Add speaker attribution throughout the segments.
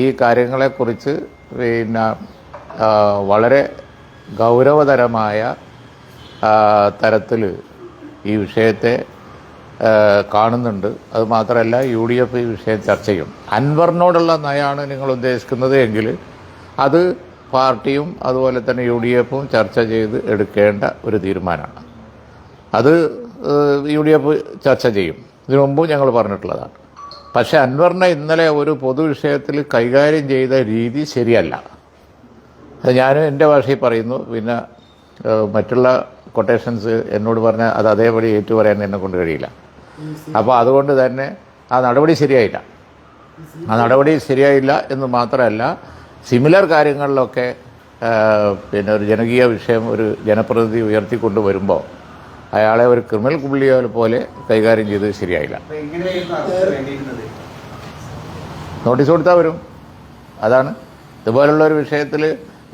Speaker 1: ഈ കാര്യങ്ങളെക്കുറിച്ച് പിന്നെ വളരെ ഗൗരവതരമായ തരത്തിൽ ഈ വിഷയത്തെ കാണുന്നുണ്ട്. അതുമാത്രമല്ല യു ഡി എഫ് ഈ വിഷയം ചർച്ച ചെയ്യും. അൻവറിനോടുള്ള നയമാണ് നിങ്ങൾ ഉദ്ദേശിക്കുന്നത് എങ്കിൽ അത് പാർട്ടിയും അതുപോലെ തന്നെ യു ഡി എഫും ചർച്ച ചെയ്ത് എടുക്കേണ്ട ഒരു തീരുമാനമാണ്. അത് യു ഡി എഫ് ചർച്ച ചെയ്യും. ഇതിനു മുമ്പും ഞങ്ങൾ പറഞ്ഞിട്ടുള്ളതാണ്. പക്ഷേ അൻവറിനെ ഇന്നലെ ഒരു പൊതുവിഷയത്തിൽ കൈകാര്യം ചെയ്ത രീതി ശരിയല്ല. അത് ഞാൻ എന്റെ ഭാഷയിൽ പറയുന്നു. പിന്നെ മറ്റുള്ള കൊട്ടേഷൻസ് എന്നോട് പറഞ്ഞാൽ അത് അതേപടി ഏറ്റു പറയാൻ എന്നെ കൊണ്ട് കഴിയില്ല. അപ്പോൾ അതുകൊണ്ട് തന്നെ ആ നടപടി ശരിയായില്ല. ആ നടപടി ശരിയായില്ല എന്ന് മാത്രമല്ല സിമിലർ കാര്യങ്ങളിലൊക്കെ പിന്നെ ഒരു ജനകീയ വിഷയം ഒരു ജനപ്രതിനിധി ഉയർത്തിക്കൊണ്ട് വരുമ്പോൾ അയാളെ ഒരു ക്രിമിനൽ പുള്ളിയെ പോലെ കൈകാര്യം ചെയ്തത് ശരിയായില്ല. നോട്ടീസ് കൊടുത്താൽ വരും. അതാണ്. ഇതുപോലുള്ള ഒരു വിഷയത്തിൽ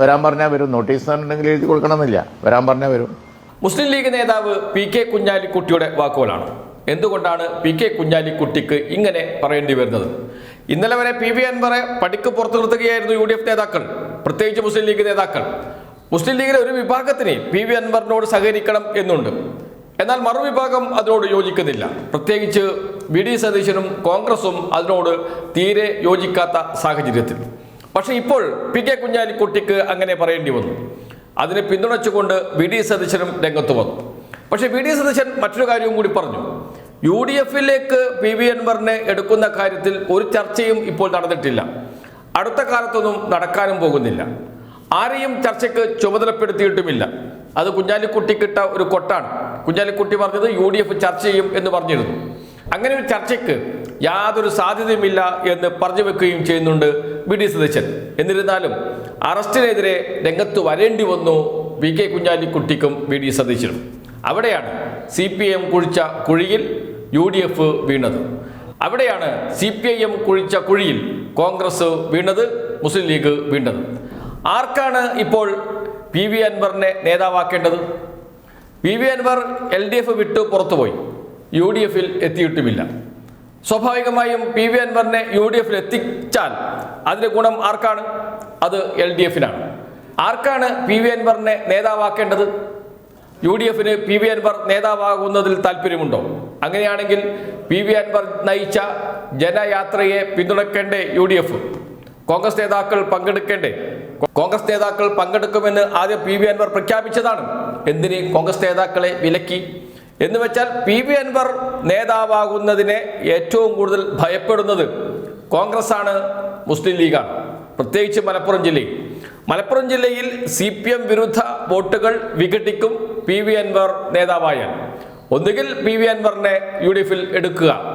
Speaker 1: വരാൻ പറഞ്ഞാൽ വരും. നോട്ടീസ് എന്നുണ്ടെങ്കിൽ എഴുതി കൊടുക്കണമെന്നില്ല. വരാൻ പറഞ്ഞാൽ വരും.
Speaker 2: മുസ്ലിം ലീഗ് നേതാവ് പി കെ കുഞ്ഞാലിക്കുട്ടിയുടെ വാക്കുകളാണ്. എന്തുകൊണ്ടാണ് പി കെ കുഞ്ഞാലിക്കുട്ടിക്ക് ഇങ്ങനെ പറയേണ്ടി വരുന്നത്? ഇന്നലെ വരെ പി വി അൻവറെ പടിക്ക് പുറത്തു നിർത്തുകയായിരുന്നു യു ഡി എഫ് നേതാക്കൾ. പ്രത്യേകിച്ച് മുസ്ലിം ലീഗ് നേതാക്കൾ. മുസ്ലിം ലീഗിലെ ഒരു വിഭാഗത്തിന് പി വി അൻവറിനോട് സഹകരിക്കണം എന്നുണ്ട്. എന്നാൽ മറുവിഭാഗം അതിനോട് യോജിക്കുന്നില്ല. പ്രത്യേകിച്ച് വി ഡി സതീശനും കോൺഗ്രസും അതിനോട് തീരെ യോജിക്കാത്ത സാഹചര്യത്തിൽ. പക്ഷേ ഇപ്പോൾ പി കെ കുഞ്ഞാലിക്കുട്ടിക്ക് അങ്ങനെ പറയേണ്ടി വന്നു. അതിനെ പിന്തുണച്ചുകൊണ്ട് വി ഡി സതീശനും രംഗത്ത് വന്നു. പക്ഷേ വി ഡി സതീശൻ മറ്റൊരു കാര്യവും കൂടി പറഞ്ഞു. യു ഡി എഫിലേക്ക് പി വി അൻവറിനെ എടുക്കുന്ന കാര്യത്തിൽ ഒരു ചർച്ചയും ഇപ്പോൾ നടന്നിട്ടില്ല. അടുത്ത കാലത്തൊന്നും നടക്കാനും പോകുന്നില്ല. ആരെയും ചർച്ചയ്ക്ക് ചുമതലപ്പെടുത്തിയിട്ടുമില്ല. അത് കുഞ്ഞാലിക്കുട്ടിക്കിട്ട ഒരു കൊട്ടാണ്. കുഞ്ഞാലിക്കുട്ടി പറഞ്ഞത് യു ഡി എഫ് ചർച്ച ചെയ്യും എന്ന് പറഞ്ഞിരുന്നു. അങ്ങനെ ഒരു ചർച്ചയ്ക്ക് യാതൊരു സാധ്യതയുമില്ല എന്ന് പറഞ്ഞു വെക്കുകയും ചെയ്യുന്നുണ്ട് വി ഡി സതീശൻ. എന്നിരുന്നാലും അറസ്റ്റിനെതിരെ രംഗത്ത് വരേണ്ടി വന്നു വി കെ കുഞ്ഞാലിക്കുട്ടിക്കും വി ഡി സതീശനും. അവിടെയാണ് സി പി എം കുഴിച്ച കുഴിയിൽ യു ഡി എഫ് വീണത്. അവിടെയാണ് സി പി ഐ എം കുഴിച്ച കുഴിയിൽ കോൺഗ്രസ് വീണത് മുസ്ലിം ലീഗ് വീണത് ആർക്കാണ് ഇപ്പോൾ പി വി അൻവറിനെ നേതാവാക്കേണ്ടത്? P V Anvar L D F വിട്ട് പുറത്തുപോയി. യു ഡി എഫിൽ എത്തിയിട്ടുമില്ല. സ്വാഭാവികമായും പി വി അൻവറിനെ യു ഡി എഫിൽ എത്തിച്ചാൽ അതിന്റെ ഗുണം ആർക്കാണ്? അത് എൽ ഡി എഫിനാണ്. ആർക്കാണ് പി വി അൻവറിനെ നേതാവാക്കേണ്ടത്? യു ഡി എഫിന് പി വി അൻവർ നേതാവാകുന്നതിൽ താല്പര്യമുണ്ടോ? അങ്ങനെയാണെങ്കിൽ പി വി അൻവർ നയിച്ച ജനയാത്രയെ പിന്തുണക്കേണ്ടേ യു ഡി എഫ് കോൺഗ്രസ് നേതാക്കൾ പങ്കെടുക്കേണ്ടേ? കോൺഗ്രസ് നേതാക്കൾ പങ്കെടുക്കുമെന്ന് ആദ്യം പി വി അൻവർ പ്രഖ്യാപിച്ചതാണ്. എന്തിന് കോൺഗ്രസ് നേതാക്കളെ വിലക്കി? എന്ന് വെച്ചാൽ പി വി അൻവർ നേതാവാകുന്നതിനെ ഏറ്റവും കൂടുതൽ ഭയപ്പെടുന്നത് കോൺഗ്രസ് ആണ് മുസ്ലിം ലീഗാണ്. പ്രത്യേകിച്ച് മലപ്പുറം ജില്ലയിൽ. മലപ്പുറം ജില്ലയിൽ സി പി എം വിരുദ്ധ വോട്ടുകൾ വിഘടിക്കും പി വി അൻവർ നേതാവായാൽ. ഒന്നുകിൽ പി വി അൻവറിനെ യു ഡി എഫിൽ എടുക്കുക.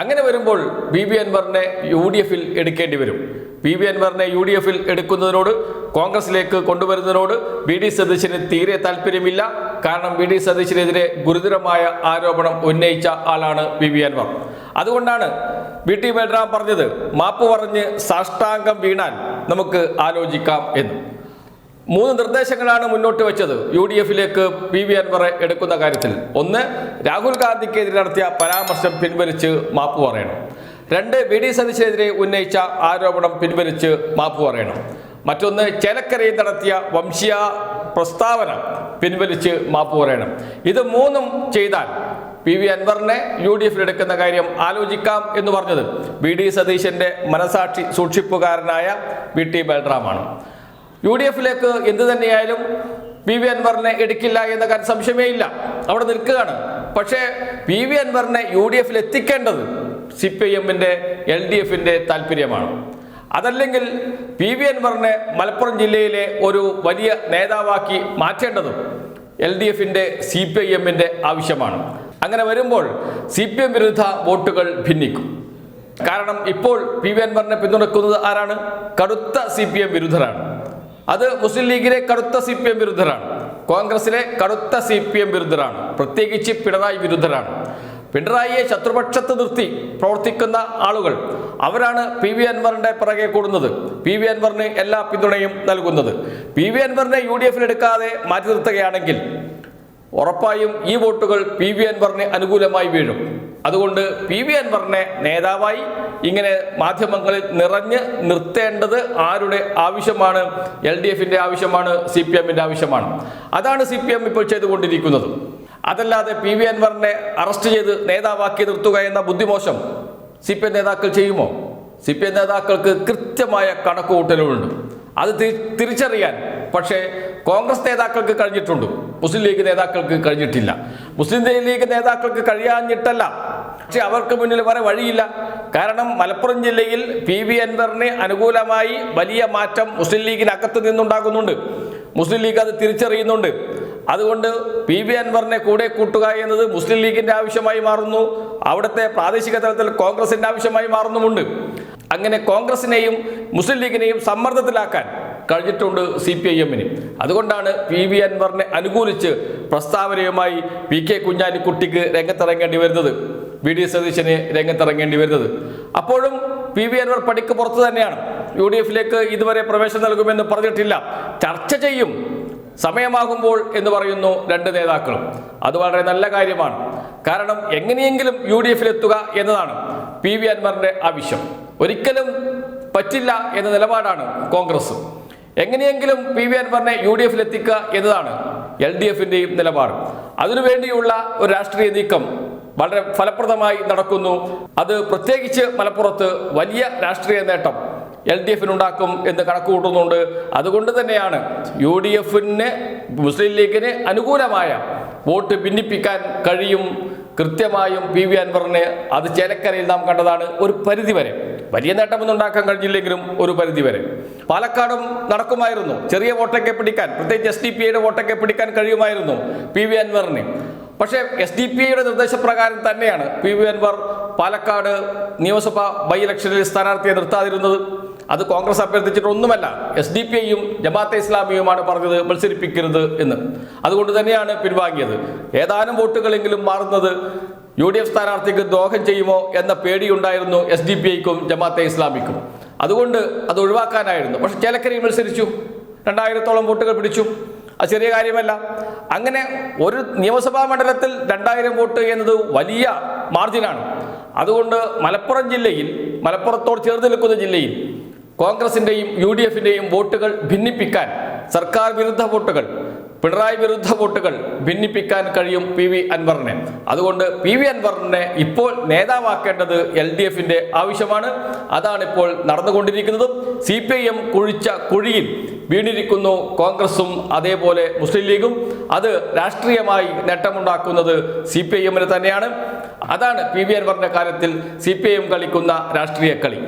Speaker 2: അങ്ങനെ വരുമ്പോൾ ബി ബി അൻവറിനെ യു ഡി എഫിൽ എടുക്കേണ്ടി വരും. പി വി അൻവറിനെ യു ഡി എഫിൽ എടുക്കുന്നതിനോട് കോൺഗ്രസിലേക്ക് കൊണ്ടുവരുന്നതിനോട് ബി ഡി സതീശന് തീരെ താല്പര്യമില്ല. കാരണം ബി ഡി സതീശനെതിരെ ഗുരുതരമായ ആരോപണം ഉന്നയിച്ച ആളാണ് പി വി അൻവർ. അതുകൊണ്ടാണ് വി ടി ബൽറാം പറഞ്ഞത് മാപ്പ് പറഞ്ഞ് സാഷ്ടാംഗം വീണാൽ നമുക്ക് ആലോചിക്കാം എന്ന്. മൂന്ന് നിർദ്ദേശങ്ങളാണ് മുന്നോട്ട് വെച്ചത്. യു ഡി എഫിലേക്ക് പി വി അൻവർ എടുക്കുന്ന കാര്യത്തിൽ. ഒന്ന് രാഹുൽ ഗാന്ധിക്കെതിരെ നടത്തിയ പരാമർശം പിൻവലിച്ച് മാപ്പ് പറയണം. രണ്ട് വി ഡി സതീശനെതിരെ ഉന്നയിച്ച ആരോപണം പിൻവലിച്ച് മാപ്പ് പറയണം. മറ്റൊന്ന് ചേലക്കരയിൽ നടത്തിയ വംശീയ പ്രസ്താവന പിൻവലിച്ച് മാപ്പ് പറയണം. ഇത് മൂന്നും ചെയ്താൽ പി വി അൻവറിനെ യു ഡി എഫിൽ എടുക്കുന്ന കാര്യം ആലോചിക്കാം എന്ന് പറഞ്ഞത് വി ഡി സതീശന്റെ മനസാക്ഷി സൂക്ഷിപ്പുകാരനായ വി ടി ബൽറാമാണ് യു ഡി എഫിലേക്ക് എന്ത് തന്നെയായാലും പി വി അൻവറിനെ എടുക്കില്ല എന്ന കാര്യം സംശയമേ ഇല്ല. അവിടെ നിൽക്കുകയാണ്. പക്ഷേ പി വി അൻവറിനെ യു ഡി എഫിൽ എത്തിക്കേണ്ടത് സി പി ഐ എമ്മിന്റെ എൽ ഡി എഫിന്റെ താല്പര്യമാണ്. അതല്ലെങ്കിൽ പി വി അൻവറിനെ മലപ്പുറം ജില്ലയിലെ ഒരു വലിയ നേതാവാക്കി മാറ്റേണ്ടതും എൽ ഡി എഫിന്റെ സി പി ഐ എമ്മിന്റെ ആവശ്യമാണ്. അങ്ങനെ വരുമ്പോൾ സി പി എം വിരുദ്ധ വോട്ടുകൾ ഭിന്നിക്കും. കാരണം ഇപ്പോൾ പി വി അൻവറിനെ പിന്തുണക്കുന്നത് ആരാണ്? കടുത്ത സി പി എം വിരുദ്ധരാണ്. അത് മുസ്ലിം ലീഗിലെ കടുത്ത സി പി എം വിരുദ്ധരാണ്. കോൺഗ്രസിലെ കടുത്ത സി പി എം വിരുദ്ധരാണ്. പ്രത്യേകിച്ച് പിണറായി വിരുദ്ധരാണ്. പിണറായിയെ ശത്രുപക്ഷത്ത് നിർത്തി പ്രവർത്തിക്കുന്ന ആളുകൾ അവരാണ് പി വി അൻവറിന്റെ പിറകെ കൂടുന്നത്. പി വി അൻവറിന് എല്ലാ പിന്തുണയും നൽകുന്നത്. പി വി അൻവറിനെ യു ഡി എഫിൽ എടുക്കാതെ മാറ്റി നിർത്തുകയാണെങ്കിൽ ഉറപ്പായും ഈ വോട്ടുകൾ പി വി അൻവറിന് അനുകൂലമായി വീഴും. അതുകൊണ്ട് പി വി അൻവറിനെ നേതാവായി ഇങ്ങനെ മാധ്യമങ്ങളിൽ നിറഞ്ഞ് നിർത്തേണ്ടത് ആരുടെ ആവശ്യമാണ്? എൽ ഡി എഫിന്റെ ആവശ്യമാണ് സി പി എമ്മിന്റെ ആവശ്യമാണ്. അതാണ് സി പി എം ഇപ്പോൾ ചെയ്തുകൊണ്ടിരിക്കുന്നത്. അതല്ലാതെ പി വി അൻവറിനെ അറസ്റ്റ് ചെയ്ത് നേതാവാക്കി നിർത്തുക എന്ന ബുദ്ധിമോശം സി പി എം നേതാക്കൾ ചെയ്യുമോ? സി പി എം നേതാക്കൾക്ക് കൃത്യമായ കണക്കുകൂട്ടലുകളുണ്ട്. അത് തിരിച്ചറിയാൻ പക്ഷേ കോൺഗ്രസ് നേതാക്കൾക്ക് കഴിഞ്ഞിട്ടുണ്ട്. മുസ്ലിം ലീഗ് നേതാക്കൾക്ക് കഴിഞ്ഞിട്ടില്ല. മുസ്ലിം ലീഗ് നേതാക്കൾക്ക് കഴിയാഞ്ഞിട്ടല്ല. പക്ഷെ അവർക്ക് മുന്നിൽ വേറെ വഴിയില്ല. കാരണം മലപ്പുറം ജില്ലയിൽ പി വി അൻവറിന് അനുകൂലമായി വലിയ മാറ്റം മുസ്ലിം ലീഗിനകത്ത് നിന്നുണ്ടാകുന്നുണ്ട്. മുസ്ലിം ലീഗ് അത് തിരിച്ചറിയുന്നുണ്ട്. അതുകൊണ്ട് പി വി അൻവറിനെ കൂടെ കൂട്ടുക എന്നത് മുസ്ലിം ലീഗിന്റെ ആവശ്യമായി മാറുന്നു. അവിടുത്തെ പ്രാദേശിക തലത്തിൽ കോൺഗ്രസിന്റെ ആവശ്യമായി മാറുന്നുമുണ്ട്. അങ്ങനെ കോൺഗ്രസിനെയും മുസ്ലിം ലീഗിനെയും സമ്മർദ്ദത്തിലാക്കാൻ കഴിഞ്ഞിട്ടുണ്ട് സി പി ഐ എമ്മിന്. അതുകൊണ്ടാണ് പി വി അൻവറിനെ അനുകൂലിച്ച് പ്രസ്താവനയുമായി പി കെ കുഞ്ഞാലിക്കുട്ടിക്ക് രംഗത്തിറങ്ങേണ്ടി വരുന്നത്. വി ഡി സതീശന് രംഗത്തിറങ്ങേണ്ടി വരുന്നത്. അപ്പോഴും പി വി അൻവർ പടിക്ക് പുറത്തു തന്നെയാണ്. യു ഡി എഫിലേക്ക് ഇതുവരെ പ്രവേശനം നൽകുമെന്ന് പറഞ്ഞിട്ടില്ല. ചർച്ച ചെയ്യും. സമയമാകുമ്പോൾ എന്ന് പറയുന്നു രണ്ട് നേതാക്കളും. അത് വളരെ നല്ല കാര്യമാണ്. കാരണം എങ്ങനെയെങ്കിലും യു ഡി എഫിലെത്തുക എന്നതാണ് പി വി അൻവറിന്റെ ആവശ്യം. ഒരിക്കലും പറ്റില്ല എന്ന നിലപാടാണ് കോൺഗ്രസ്. എങ്ങനെയെങ്കിലും പി വി അൻവറിനെ യു ഡി എഫിലെത്തിക്കുക എന്നതാണ് എൽ ഡി എഫിന്റെയും നിലപാട്. അതിനുവേണ്ടിയുള്ള ഒരു രാഷ്ട്രീയ നീക്കം വളരെ ഫലപ്രദമായി നടക്കുന്നു. അത് പ്രത്യേകിച്ച് മലപ്പുറത്ത് വലിയ രാഷ്ട്രീയ നേട്ടം എൽ ഡി എഫിനുണ്ടാക്കും എന്ന് കണക്ക് കൂട്ടുന്നുണ്ട് അതുകൊണ്ട് തന്നെയാണ് യു ഡി എഫിന് മുസ്ലിം ലീഗിന് അനുകൂലമായ വോട്ട് ഭിന്നിപ്പിക്കാൻ കഴിയും. കൃത്യമായും പി വി അൻവറിനെ അത് ചേലക്കരയിൽ നാം കണ്ടതാണ് ഒരു പരിധിവരെ. വലിയ നേട്ടമൊന്നും ഉണ്ടാക്കാൻ കഴിഞ്ഞില്ലെങ്കിലും ഒരു പരിധിവരെ. പാലക്കാടും നടക്കുമായിരുന്നു. ചെറിയ വോട്ടൊക്കെ പിടിക്കാൻ പ്രത്യേകിച്ച് എസ് ഡി പി ഐയുടെ വോട്ടൊക്കെ പിടിക്കാൻ കഴിയുമായിരുന്നു പി വി അൻവറിന്. പക്ഷേ എസ് ഡി പി ഐയുടെ നിർദ്ദേശപ്രകാരം തന്നെയാണ് പി വി അൻവർ പാലക്കാട് നിയമസഭ ബൈ ഇലക്ഷനിൽ സ്ഥാനാർത്ഥിയെ നിർത്താതിരുന്നത്. അത് കോൺഗ്രസ് അഭ്യർത്ഥിച്ചിട്ടൊന്നുമല്ല എസ് ഡി പി ഐയും ജമാഅത്തെ ഇസ്ലാമിയുമാണ് പറഞ്ഞത് മത്സരിപ്പിക്കരുത് എന്ന്. അതുകൊണ്ട് തന്നെയാണ് പിൻവാങ്ങിയത്. ഏതാനും വോട്ടുകളെങ്കിലും മാറുന്നത് യു ഡി എഫ് സ്ഥാനാർത്ഥിക്ക് ദ്രോഹം ചെയ്യുമോ എന്ന പേടിയുണ്ടായിരുന്നു എസ് ഡി പി ഐക്കും ജമാഅത്തെ ഇസ്ലാമിക്കും. അതുകൊണ്ട് അത് ഒഴിവാക്കാനായിരുന്നു. പക്ഷെ ചേലക്കരയിൽ മത്സരിച്ചു. രണ്ടായിരത്തോളം വോട്ടുകൾ പിടിച്ചു. അത് ചെറിയ കാര്യമല്ല. അങ്ങനെ ഒരു നിയമസഭാ മണ്ഡലത്തിൽ രണ്ടായിരം വോട്ട് എന്നത് വലിയ മാർജിനാണ് അതുകൊണ്ട് മലപ്പുറം ജില്ലയിൽ മലപ്പുറത്തോട് ചേർന്ന് നിൽക്കുന്ന ജില്ലയിൽ കോൺഗ്രസിന്റെയും യു ഡി എഫിന്റെയും വോട്ടുകൾ ഭിന്നിപ്പിക്കാൻ സർക്കാർ വിരുദ്ധ വോട്ടുകൾ പിണറായി വിരുദ്ധ വോട്ടുകൾ ഭിന്നിപ്പിക്കാൻ കഴിയും പി വി അൻവറിനെ. അതുകൊണ്ട് പി വി അൻവറിനെ ഇപ്പോൾ നേതാവാക്കേണ്ടത് എൽ ഡി എഫിന്റെ ആവശ്യമാണ്. അതാണ് ഇപ്പോൾ നടന്നുകൊണ്ടിരിക്കുന്നതും. സി പി ഐ എം കുഴിച്ച കുഴിയിൽ വീണിരിക്കുന്നു കോൺഗ്രസും അതേപോലെ മുസ്ലിം ലീഗും. അത് രാഷ്ട്രീയമായി നേട്ടമുണ്ടാക്കുന്നത് സി പി ഐ എമ്മിന് തന്നെയാണ്. അതാണ് പി വി അൻവറിന്റെ കാര്യത്തിൽ സി പി ഐ എം കളിക്കുന്ന രാഷ്ട്രീയ കളി.